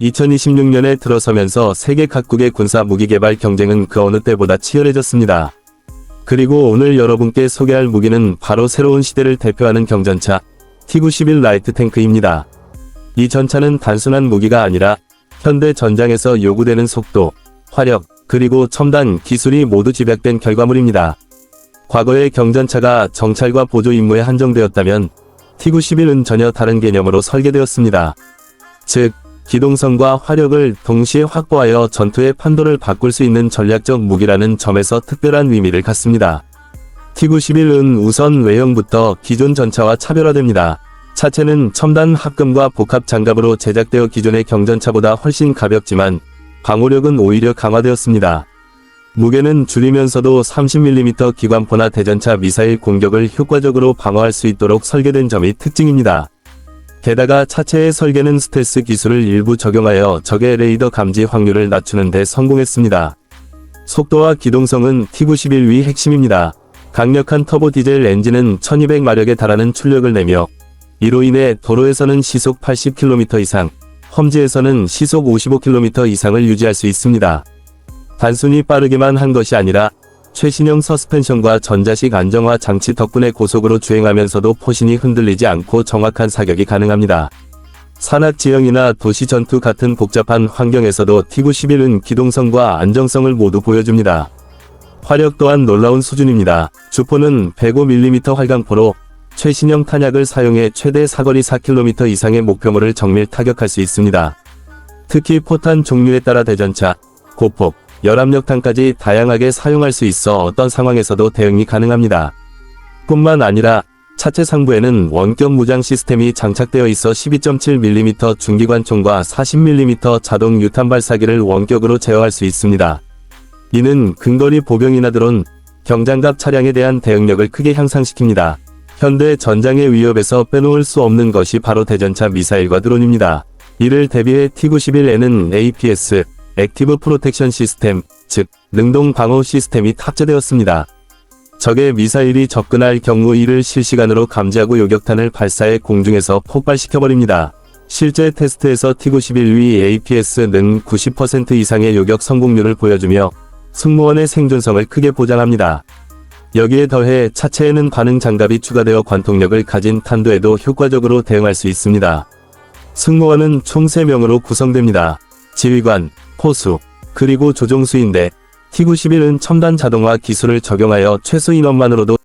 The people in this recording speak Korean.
2026년에 들어서면서 세계 각국의 군사 무기 개발 경쟁은 그 어느 때보다 치열해졌습니다. 그리고 오늘 여러분께 소개할 무기는 바로 새로운 시대를 대표하는 경전차 T-91 라이트 탱크입니다. 이 전차는 단순한 무기가 아니라 현대 전장에서 요구되는 속도, 화력, 그리고 첨단 기술이 모두 집약된 결과물입니다. 과거의 경전차가 정찰과 보조 임무에 한정되었다면 T-91은 전혀 다른 개념으로 설계되었습니다. 즉, 기동성과 화력을 동시에 확보하여 전투의 판도를 바꿀 수 있는 전략적 무기라는 점에서 특별한 의미를 갖습니다. T-91은 우선 외형부터 기존 전차와 차별화됩니다. 차체는 첨단 합금과 복합 장갑으로 제작되어 기존의 경전차보다 훨씬 가볍지만 방호력은 오히려 강화되었습니다. 무게는 줄이면서도 30mm 기관포나 대전차 미사일 공격을 효과적으로 방어할 수 있도록 설계된 점이 특징입니다. 게다가 차체의 설계는 스텔스 기술을 일부 적용하여 적의 레이더 감지 확률을 낮추는 데 성공했습니다. 속도와 기동성은 T-91위 핵심입니다. 강력한 터보 디젤 엔진은 1200마력에 달하는 출력을 내며 이로 인해 도로에서는 시속 80km 이상, 험지에서는 시속 55km 이상을 유지할 수 있습니다. 단순히 빠르기만 한 것이 아니라 최신형 서스펜션과 전자식 안정화 장치 덕분에 고속으로 주행하면서도 포신이 흔들리지 않고 정확한 사격이 가능합니다. 산악 지형이나 도시 전투 같은 복잡한 환경에서도 T-91은 기동성과 안정성을 모두 보여줍니다. 화력 또한 놀라운 수준입니다. 주포는 105mm 활강포로 최신형 탄약을 사용해 최대 사거리 4km 이상의 목표물을 정밀 타격할 수 있습니다. 특히 포탄 종류에 따라 대전차, 고폭, 열압력탄까지 다양하게 사용할 수 있어 어떤 상황에서도 대응이 가능합니다. 뿐만 아니라 차체 상부에는 원격 무장 시스템이 장착되어 있어 12.7mm 중기관총과 40mm 자동 유탄 발사기를 원격으로 제어할 수 있습니다. 이는 근거리 보병이나 드론, 경장갑 차량에 대한 대응력을 크게 향상시킵니다. 현대 전장의 위협에서 빼놓을 수 없는 것이 바로 대전차 미사일과 드론입니다. 이를 대비해 T-91에는 APS, 액티브 프로텍션 시스템, 즉 능동 방어 시스템이 탑재되었습니다. 적의 미사일이 접근할 경우 이를 실시간으로 감지하고 요격탄을 발사해 공중에서 폭발시켜버립니다. 실제 테스트에서 T-91위 APS는 90% 이상의 요격 성공률을 보여주며 승무원의 생존성을 크게 보장합니다. 여기에 더해 차체에는 반응 장갑이 추가되어 관통력을 가진 탄도에도 효과적으로 대응할 수 있습니다. 승무원은 총 3명으로 구성됩니다. 지휘관, 호수, 그리고 조종수인데 T-91은 첨단 자동화 기술을 적용하여 최소 인원만으로도